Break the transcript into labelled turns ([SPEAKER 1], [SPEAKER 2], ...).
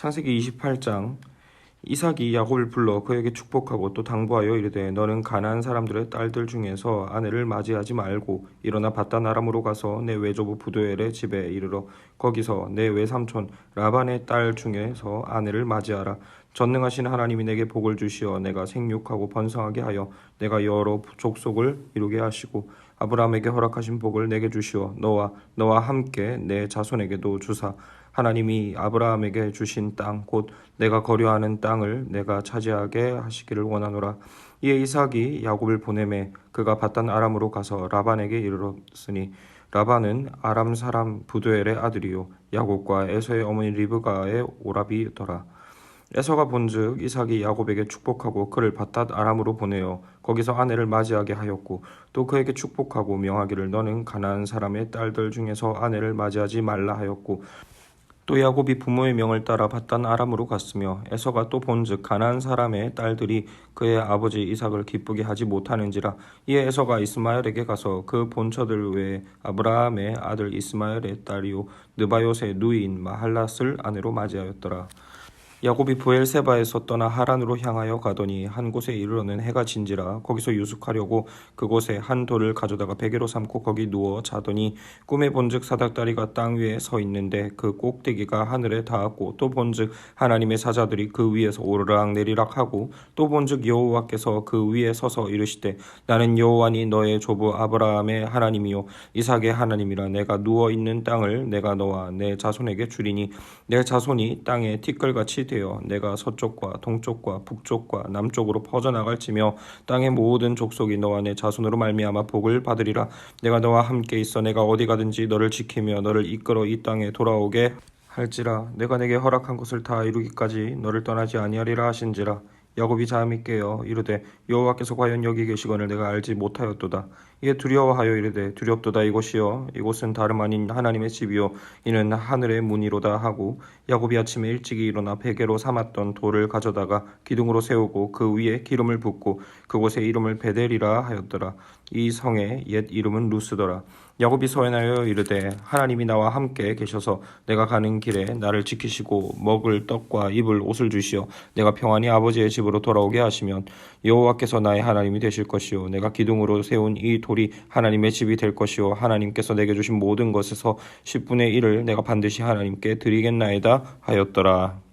[SPEAKER 1] 창세기 28장. 이삭이 야곱을 불러 그에게 축복하고 또 당부하여 이르되 너는 가나안 사람들의 딸들 중에서 아내를 맞이하지 말고 일어나 바단 아람으로 가서 내 외조부 부도엘의 집에 이르러 거기서 내 외삼촌 라반의 딸 중에서 아내를 맞이하라. 전능하신 하나님이 내게 복을 주시어 내가 생육하고 번성하게 하여 내가 여러 족속을 이루게 하시고 아브라함에게 허락하신 복을 내게 주시어 너와 너와 함께 내 자손에게도 주사 하나님이 아브라함에게 주신 땅 곧 내가 거류하는 땅을 내가 차지하게 하시기를 원하노라. 이에 이삭이 야곱을 보내매 그가 바단 아람으로 가서 라반에게 이르렀으니 라반은 아람 사람 부두엘의 아들이요. 야곱과 에서의 어머니 리브가의 오라비더라. 에서가 본즉 이삭이 야곱에게 축복하고 그를 바닷 아람으로 보내어 거기서 아내를 맞이하게 하였고 또 그에게 축복하고 명하기를 너는 가나안 사람의 딸들 중에서 아내를 맞이하지 말라 하였고 또 야곱이 부모의 명을 따라 바단 아람으로 갔으며 에서가 또 본즉 가나안 사람의 딸들이 그의 아버지 이삭을 기쁘게 하지 못하는지라 이에 에서가 이스마엘에게 가서 그 본처들 외에 아브라함의 아들 이스마엘의 딸이요 느바요의 누이인 마할랏을 아내로 맞이하였더라 야곱이 부엘세바에서 떠나 하란으로 향하여 가더니 한 곳에 이르러는 해가 진지라 거기서 유숙하려고 그곳에 한 돌을 가져다가 베개로 삼고 거기 누워 자더니 꿈에 본즉 사닥다리가 땅 위에 서 있는데 그 꼭대기가 하늘에 닿았고 또 본즉 하나님의 사자들이 그 위에서 오르락 내리락 하고 또 본즉 여호와께서 그 위에 서서 이르시되 나는 여호와니 너의 조부 아브라함의 하나님이요 이삭의 하나님이라 내가 누워 있는 땅을 내가 너와 내 자손에게 주리니 내 자손이 땅에 티끌같이 되어 내가 서쪽과 동쪽과 북쪽과 남쪽으로 퍼져나갈지며 땅의 모든 족속이 너와 내 자손으로 말미암아 복을 받으리라. 내가 너와 함께 있어 내가 어디 가든지 너를 지키며 너를 이끌어 이 땅에 돌아오게 할지라. 내가 내게 허락한 것을 다 이루기까지 너를 떠나지 아니하리라 하신지라. 야곱이 잠이 깨어 이르되 여호와께서 과연 여기 계시거늘 내가 알지 못하였도다 이에 두려워하여 이르되 두렵도다 이곳이여. 이곳은 다름 아닌 하나님의 집이요. 이는 하늘의 문이로다 하고 야곱이 아침에 일찍이 일어나 베개로 삼았던 돌을 가져다가 기둥으로 세우고 그 위에 기름을 붓고 그곳에 이름을 베델이라 하였더라. 이 성의 옛 이름은 루스더라. 야곱이 서행하여 이르되 하나님이 나와 함께 계셔서 내가 가는 길에 나를 지키시고 먹을 떡과 입을 옷을 주시어 내가 평안히 아버지의 집으로 돌아오게 하시면 여호와께서 나의 하나님이 되실 것이요. 내가 기둥으로 세운 이 돌이 하나님의 집이 될 것이요. 하나님께서 내게 주신 모든 것에서 10분의 1을 내가 반드시 하나님께 드리겠나이다 하였더라